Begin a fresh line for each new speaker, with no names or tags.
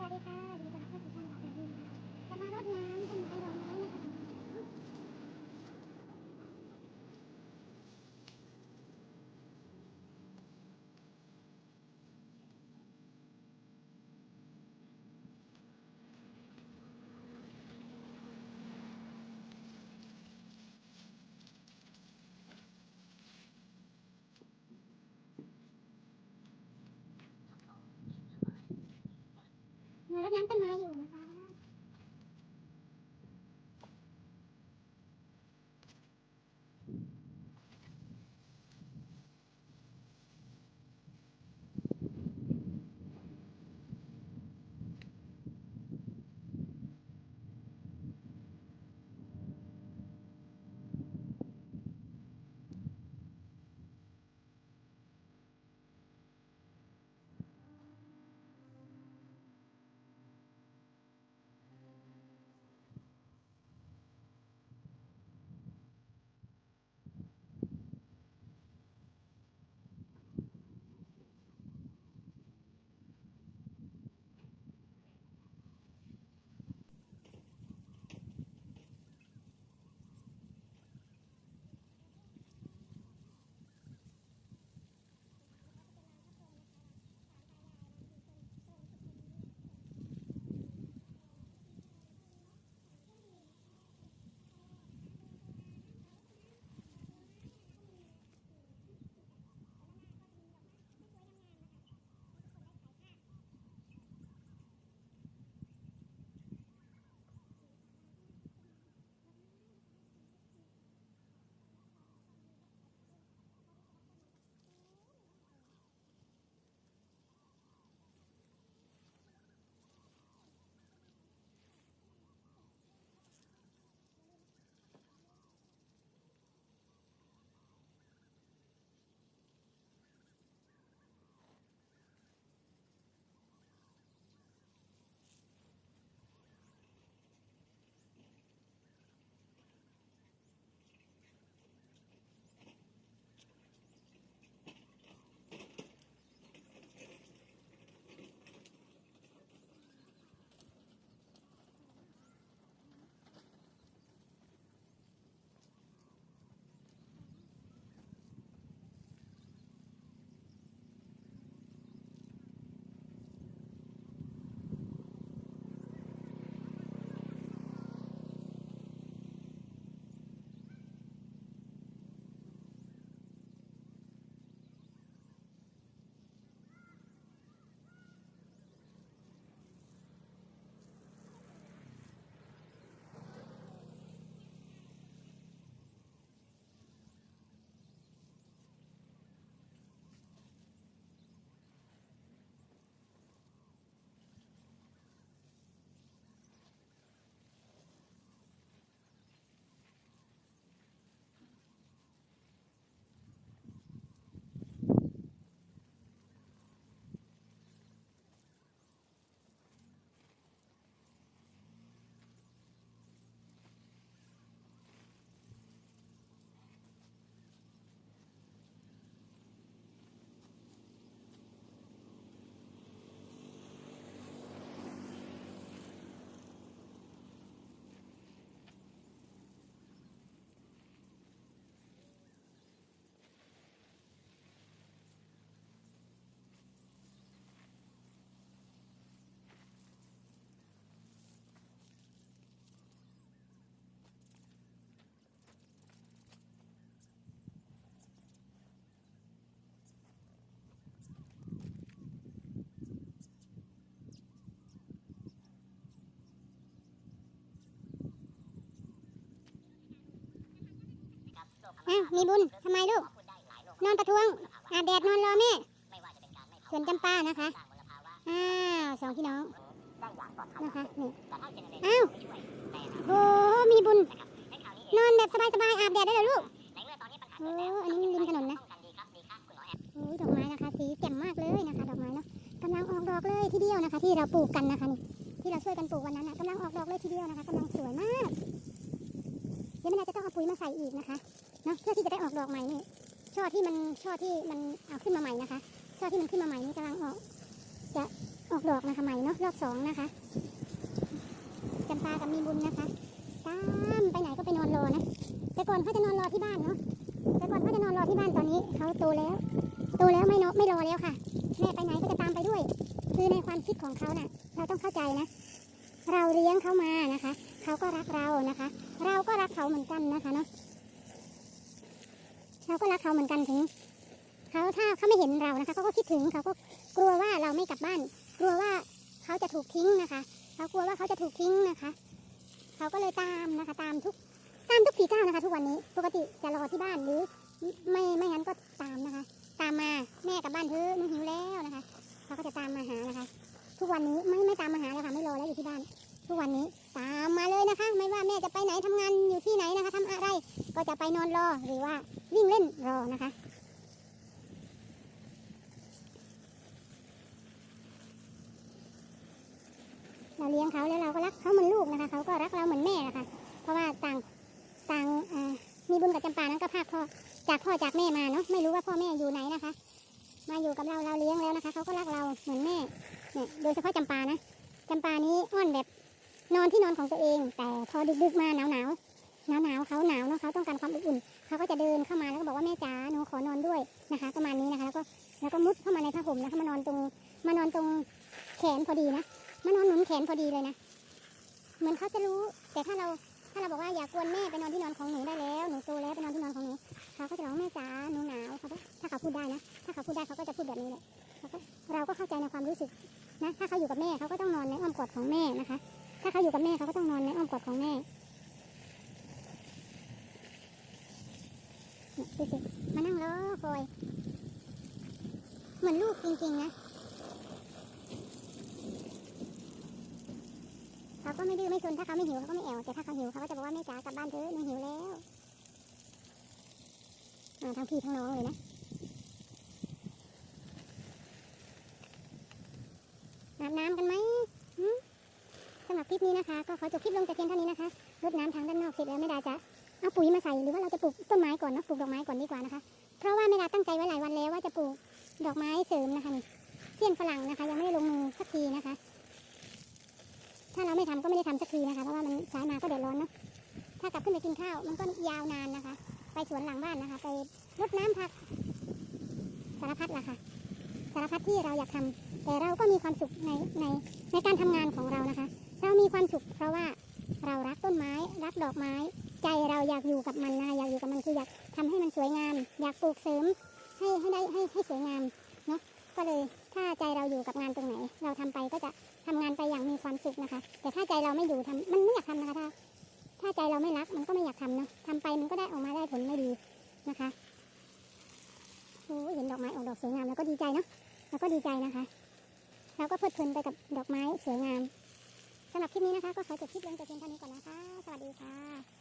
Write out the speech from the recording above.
ಸರಿ nhắn tin hai rồi. อ้าวมีบุญทำไมลูก นอนประท้วงอาบแดดนอนรอแม่ส่วนจำปานะคะ อ้าวสองพี่น้องนะคะนี่อ้าวโอ้มีบุญ นอนแบบสบายๆอาบแดดได้เลยลูกโอ้อันนี้ริมถนนนะโอ้ดอกไม้นะคะ สีแจ่มมากเลยนะคะ ดอกไม้เนาะกำลังออกดอกเลยทีเดียวนะคะ ที่เราปลูกกันนะคะนี่ที่เราช่วยกันปลูกวันนั้นนะกำลังออกดอกเลยทีเดียวนะคะกำลังสวยมากเดี๋ยวแม่จะต้องเอาปุ๋ยมาใส่อีกนะคะ นะเพื่อที่จะได้ออกดอกใหม่นี่ช่อที่มันช่อที่มันเอาขึ้นมาใหม่นะคะ ช่อที่มันขึ้นมาใหม่นี่กำลังออก จะออกดอกนะคะใหม่เนาะรอบสองนะคะจำปากับมีบุญนะคะตามไปไหนก็ไปนอนรอนะแต่ก่อนเขาจะนอนรอที่บ้านเนาะแต่ก่อนเขาจะนอนรอที่บ้านตอนนี้เขาโตแล้วโตแล้วไม่เนาะไม่รอแล้วค่ะแม่ไปไหนก็จะตามไปด้วย คือในความคิดของเขาน่ะ เราต้องเข้าใจนะ เราเลี้ยงเขามานะคะ เขาก็รักเรานะคะ เราก็รักเขาเหมือนกันนะคะเนาะ เราก็รักเขาเหมือนกันถึงเขาถ้าเขาไม่เห็นเรานะคะเขาก็คิดถึงเขาก็กลัวว่าเราไม่กลับบ้าน กลัวว่าเขาจะถูกทิ้งนะคะเขากลัวว่าเขาจะถูกทิ้งนะคะเขาก็เลยตามนะคะ ตามทุกตามทุกสี่ก้านะคะ ทุกวันนี้ปกติจะรอที่บ้านหรือไม่ไม่งั้นก็ตามนะคะ ตามมาแม่กลับบ้านเธอะหนูหิวแล้วนะคะเขาก็จะตามมาหานะคะ ทุกวันนี้ไม่ไม่ตามมาหาแล้วค่ะไม่รอแล้วอยู่ที่บ้าน ทุกวันนี้ตามมาเลยนะคะ ไม่ว่าแม่จะไปไหนทำงานอยู่ที่ไหนนะคะทำอะไรก็จะไปนอนรอหรือว่า วิ่งเล่นรอนะคะ เราเลี้ยงเขาแล้วเราก็รักเขาเหมือนลูกนะคะ เขาก็รักเราเหมือนแม่นะคะ เพราะว่าต่างต่างมีบุญกับจำปานั้นก็พากพ่อจากพ่อจากแม่มาเนาะไม่รู้ว่าพ่อแม่อยู่ไหนนะคะ มาอยู่กับเราเราเลี้ยงแล้วนะคะ เขาก็รักเราเหมือนแม่เนี่ยโดยเฉพาะจำปานะจำปานี้อ้อนแบบนอนที่นอนของตัวเอง แต่พอดึกๆมาหนาวหนาว หนาวหนาวเขาหนาวเนาะเขาต้องการความอบอุ่นเขาก็จะเดินเข้ามาแล้วก็บอกว่าแม่จ๋าหนูขอนอนด้วยนะคะ ประมาณนี้นะคะ แล้วก็แล้วก็มุดเข้ามาในผ้าห่มนะคะมานอนตรงมานอนตรงแขนพอดีนะมานอนหนุนแขนพอดีเลยนะเหมือนเขาจะรู้ แต่ถ้าเราถ้าเราบอกว่าอย่ากวนแม่ไปนอนที่นอนของหนูได้แล้วหนูโตแล้วไปนอนที่นอนของหนูเขาก็จะร้องแม่จ๋าหนูหนาวเขาถ้าเขาพูดได้นะ ถ้าเขาพูดได้เขาก็จะพูดแบบนี้แหละเราก็เข้าใจในความรู้สึกนะ ถ้าเขาอยู่กับแม่เขาก็ต้องนอนในอ้อมกอดของแม่นะคะ ถ้าเขาอยู่กับแม่เขาก็ต้องนอนในอ้อมกอดของแม่เนี่ย ดูสิมานั่งรอคอย เหมือนลูกจริงๆนะเขาก็ไม่ดื้อไม่ซนถ้าเขาไม่หิวเขาก็ไม่แอวแต่ถ้าเขาหิวเขาก็จะบอกว่าแม่จ๋ากลับบ้านเถอะหนูหิวแล้วอ่าทั้งพี่ทั้งน้องเลยนะอาบน้ำกันไหมสำหรับคลิปนี้นะคะ ก็ขอจบคลิปลงแต่เพียงเท่านี้นะคะรดน้ำทางด้านนอกเสร็จแล้วแม่ดาจะ เอาปุ๋ยมาใส่หรือว่าเราจะปลูกต้นไม้ก่อนเนาะปลูกดอกไม้ก่อนดีกว่านะคะ เพราะว่าแม่ดาตั้งใจไว้หลายวันแล้วว่าจะปลูกดอกไม้เสริมนะคะนี่เสี้ยนฝรั่งนะคะ ยังไม่ได้ลงมือสักทีนะคะ ถ้าเราไม่ทำก็ไม่ได้ทำสักทีนะคะเพราะว่ามันสายมาก็เดือดร้อนเนาะถ้ากลับขึ้นไปกินข้าวมันก็ยาวนานนะคะ ไปสวนหลังบ้านนะคะ ไปรดน้ำผักสารพัดละค่ะสารพัดที่เราอยากทำแต่เราก็มีความสุขในในในการทำงานของเรานะคะ เรามีความสุขเพราะว่าเรารักต้นไม้รักดอกไม้ ใจเราอยากอยู่กับมันนะอยากอยู่กับมันคืออยากทำให้มันสวยงาม อยากปลูกเสริมให้ให้ได้ให้ให้สวยงามเนาะก็เลยถ้าใจเราอยู่กับงานตรงไหน เราทำไปก็จะทำงานไปอย่างมีความสุขนะคะ แต่ถ้าใจเราไม่อยู่ทำมันไม่อยากทำนะคะถ้าถ้าใจเราไม่รักมันก็ไม่อยากทำเนาะทำไปมันก็ได้ออกมาได้ผลไม่ดีนะคะโอ้เห็นดอกไม้ออกดอกสวยงามแล้วก็ดีใจเนาะแล้วก็ดีใจนะคะเราก็เพลิดเพลินไปกับดอกไม้สวยงามสำหรับคลิปนี้นะคะ ก็ขอจบคลิปลงแต่เพียงเท่านี้ก่อนนะคะ สวัสดีค่ะ